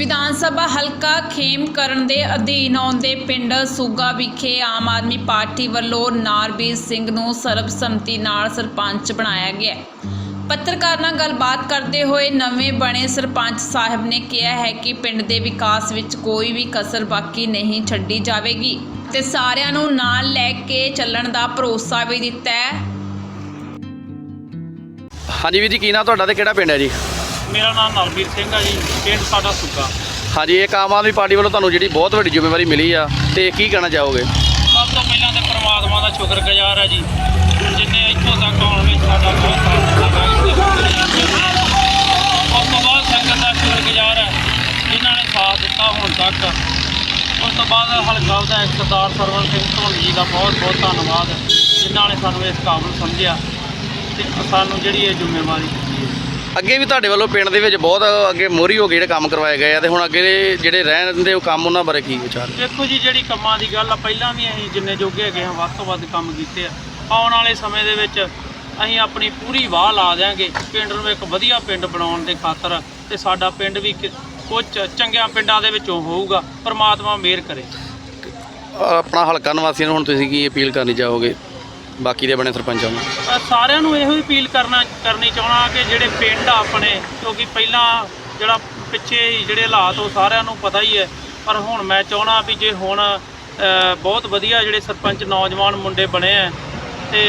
ਵਿਧਾਨ ਸਭਾ ਹਲਕਾ ਖੇਮਕਰਨ ਦੇ ਅਧੀਨ ਆਉਂਦੇ ਪਿੰਡ ਸੂਗਾ ਵਿਖੇ ਆਮ ਆਦਮੀ ਪਾਰਟੀ ਵੱਲੋਂ ਨਾਰਬੀਰ ਸਿੰਘ ਨੂੰ ਸਰਬਸੰਮਤੀ ਨਾਲ ਸਰਪੰਚ ਬਣਾਇਆ ਗਿਆ। ਪੱਤਰਕਾਰ ਨਾਲ ਗੱਲਬਾਤ ਕਰਦੇ ਹੋਏ ਨਵੇਂ ਬਣੇ ਸਰਪੰਚ ਸਾਹਿਬ ਨੇ ਕਿਹਾ ਹੈ ਕਿ ਪਿੰਡ ਦੇ ਵਿਕਾਸ ਵਿੱਚ ਕੋਈ ਵੀ ਕਸਰ ਬਾਕੀ ਨਹੀਂ ਛੱਡੀ ਜਾਵੇਗੀ ਤੇ ਸਾਰਿਆਂ ਨੂੰ ਨਾਲ ਲੈ ਕੇ ਚੱਲਣ ਦਾ ਭਰੋਸਾ ਵੀ ਦਿੱਤਾ ਹੈ। ਹਾਂਜੀ ਵੀਰ ਜੀ, ਕੀ ਨਾਂ ਤੁਹਾਡਾ ਤੇ ਕਿਹੜਾ ਪਿੰਡ ਹੈ ਜੀ? ਮੇਰਾ ਨਾਮ ਨਲਬੀਰ ਸਿੰਘ ਆ ਜੀ ਪਿੰਡ ਸਾਡਾ ਸੁੱਕਾ। ਹਾਂਜੀ ਇਹ ਆਮ ਆਦਮੀ ਪਾਰਟੀ ਵੱਲੋਂ ਤੁਹਾਨੂੰ ਜਿਹੜੀ ਬਹੁਤ ਵੱਡੀ ਜ਼ਿੰਮੇਵਾਰੀ ਮਿਲੀ ਆ ਤੇ ਕੀ ਕਹਿਣਾ ਚਾਹੋਗੇ? ਸਭ ਤੋਂ ਪਹਿਲਾਂ ਤੇ ਪ੍ਰਮਾਤਮਾ ਦਾ ਸ਼ੁਕਰਗੁਜ਼ਾਰ ਆ ਜੀ ਜਿਨੇ ਇੱਥੋਂ ਤੱਕ ਆਉਣ ਵਿੱਚ ਸਾਡਾ ਬਹੁਤ ਸਾਥ ਦਿੱਤਾ ਉਸ ਤੋਂ ਬਾਅਦ ਸੰਗਤ ਦਾ ਸ਼ੁਕਰਗੁਜ਼ਾਰ ਹੈ ਜਿਨ੍ਹਾਂ ਨੇ ਸਾਥ ਦਿੱਤਾ ਹੁਣ ਤੱਕ। ਉਸ ਤੋਂ ਬਾਅਦ ਹਲਕਾ ਵਿਧਾਇਕ ਸਰਦਾਰ ਸਰਵਨ ਸਿੰਘ ਧੋਨੀ ਜੀ ਦਾ ਬਹੁਤ ਬਹੁਤ ਧੰਨਵਾਦ ਜਿਨ੍ਹਾਂ ਨੇ ਸਾਨੂੰ ਇਸ ਕਾਬਲ ਸਮਝਿਆ ਤੇ ਸਾਨੂੰ ਜਿਹੜੀ ਇਹ ਜ਼ਿੰਮੇਵਾਰੀ ਅੱਗੇ ਵੀ ਤੁਹਾਡੇ ਵੱਲੋਂ ਪਿੰਡ ਦੇ ਵਿੱਚ ਬਹੁਤ ਅੱਗੇ ਮੋਰੀ ਹੋ ਗਏ ਜਿਹੜੇ ਕੰਮ ਕਰਵਾਏ ਗਏ ਆ ਤੇ ਹੁਣ ਅੱਗੇ ਜਿਹੜੇ ਰਹਿਣ ਦੇ ਉਹ ਕੰਮ ਉਹਨਾਂ ਬਾਰੇ ਕੀ ਵਿਚਾਰ? ਦੇਖੋ ਜੀ ਜਿਹੜੀ ਕੰਮਾਂ ਦੀ ਗੱਲ ਆ ਪਹਿਲਾਂ ਵੀ ਅਸੀਂ ਜਿੰਨੇ ਜੋਗੇ ਹੈਗੇ ਹਾਂ ਵੱਧ ਤੋਂ ਵੱਧ ਕੰਮ ਕੀਤੇ ਆ। ਆਉਣ ਵਾਲੇ ਸਮੇਂ ਦੇ ਵਿੱਚ ਅਸੀਂ ਆਪਣੀ ਪੂਰੀ ਵਾਹ ਲਾ ਦਿਆਂਗੇ। ਪਿੰਡ ਨੂੰ ਇੱਕ ਵਧੀਆ ਪਿੰਡ ਬਣਾਉਣ ਦੇ ਖਾਤਰ ਤੇ ਸਾਡਾ ਪਿੰਡ ਵੀ ਕੁਝ ਚੰਗਿਆਂ ਪਿੰਡਾਂ ਦੇ ਵਿੱਚੋਂ ਹੋਊਗਾ। ਪ੍ਰਮਾਤਮਾ ਮਿਹਰ ਕਰੇ। ਆਪਣਾ ਹਲਕਾ ਨਿਵਾਸੀਆਂ ਨੂੰ ਹੁਣ ਤੁਸੀਂ ਕੀ ਅਪੀਲ ਕਰਨੀ ਚਾਹੋਗੇ? ਬਾਕੀ ਦੇ ਬਣੇ ਸਰਪੰਚਾਂ ਨੂੰ ਅ, ਸਾਰਿਆਂ ਨੂੰ ਇਹੋ ਹੀ ਅਪੀਲ ਕਰਨਾ ਕਰਨੀ ਚਾਹਣਾ ਕਿ ਜਿਹੜੇ ਪਿੰਡ ਆ ਆਪਣੇ ਕਿਉਂਕਿ ਪਹਿਲਾਂ ਜਿਹੜਾ ਪਿੱਛੇ ਹੀ ਜਿਹੜੇ ਹਾਲਾਤ ਉਹ ਸਾਰਿਆਂ ਨੂੰ ਪਤਾ ਹੀ ਹੈ। ਪਰ ਹੁਣ ਮੈਂ ਚਾਹਣਾ ਵੀ ਜੇ ਹੁਣ ਅ, ਬਹੁਤ ਵਧੀਆ ਜਿਹੜੇ ਸਰਪੰਚ ਨੌਜਵਾਨ ਮੁੰਡੇ ਬਣੇ ਆ ਤੇ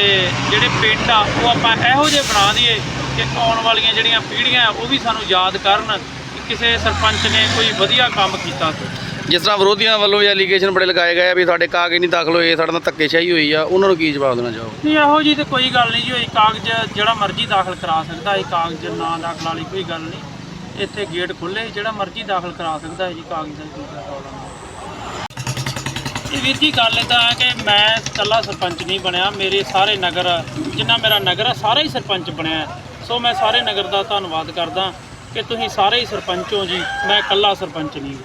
ਜਿਹੜੇ ਪਿੰਡ ਆ ਉਹ ਆਪਾਂ ਇਹੋ ਜਿਹੇ ਬਣਾ ਦਈਏ ਕਿ ਆਉਣ ਵਾਲੀਆਂ ਜਿਹੜੀਆਂ ਪੀੜ੍ਹੀਆਂ ਆ, ਉਹ ਵੀ ਸਾਨੂੰ ਯਾਦ ਕਰਨ ਕਿ ਕਿਸੇ ਸਰਪੰਚ ਨੇ ਕੋਈ ਵਧੀਆ ਕੰਮ ਕੀਤਾ। ਸੀ ਜਿਸ ਤਰ੍ਹਾਂ ਵਿਰੋਧੀਆਂ ਵੱਲੋਂ ਵੀ ਐਲੀਗੇਸ਼ਨ ਬੜੇ ਲਗਾਏ ਗਏ ਆ ਵੀ ਸਾਡੇ ਕਾਗਜ਼ ਨਹੀਂ ਦਾਖਲ ਹੋਏ, ਸਾਡੇ ਨਾਲ ਧੱਕੇਸ਼ਾਹੀ ਹੋਈ ਆ, ਉਹਨਾਂ ਨੂੰ ਕੀ ਜਵਾਬ ਦੇਣਾ ਚਾਹੋ ਨਹੀਂ, ਇਹੋ ਜੀ ਤੇ ਕੋਈ ਗੱਲ ਨਹੀਂ ਜੀ ਹੋਈ ਕਾਗਜ਼ ਜਿਹੜਾ ਮਰਜ਼ੀ ਦਾਖਲ ਕਰਾ ਸਕਦਾ ਹੈ ਕਾਗਜ਼ ਨਾ ਦਾਖਲ ਵਾਲੀ ਕੋਈ ਗੱਲ ਨਹੀਂ। ਇੱਥੇ ਗੇਟ ਖੁੱਲੇ ਜਿਹੜਾ ਮਰਜ਼ੀ ਦਾਖਲ ਕਰਾ ਸਕਦਾ ਹੈ ਜੀ ਕਾਗਜ਼ ਦਾ ਕੋਈ ਪ੍ਰੋਬਲਮ ਨਹੀਂ। ਇਹ ਵੀਰ ਜੀ, ਗੱਲ ਇਦਾਂ ਹੈ ਕਿ ਮੈਂ ਇਕੱਲਾ ਸਰਪੰਚ ਨਹੀਂ ਬਣਿਆ, ਮੇਰੇ ਸਾਰੇ ਨਗਰ, ਜਿੰਨਾ ਮੇਰਾ ਨਗਰ ਹੈ ਸਾਰਾ ਹੀ ਸਰਪੰਚ ਬਣਿਆ ਸੋ ਮੈਂ ਸਾਰੇ ਨਗਰ ਦਾ ਧੰਨਵਾਦ ਕਰਦਾ ਕਿ ਤੁਸੀਂ ਸਾਰੇ ਹੀ ਸਰਪੰਚ ਹੋ ਜੀ, ਮੈਂ ਇਕੱਲਾ ਸਰਪੰਚ ਨਹੀਂ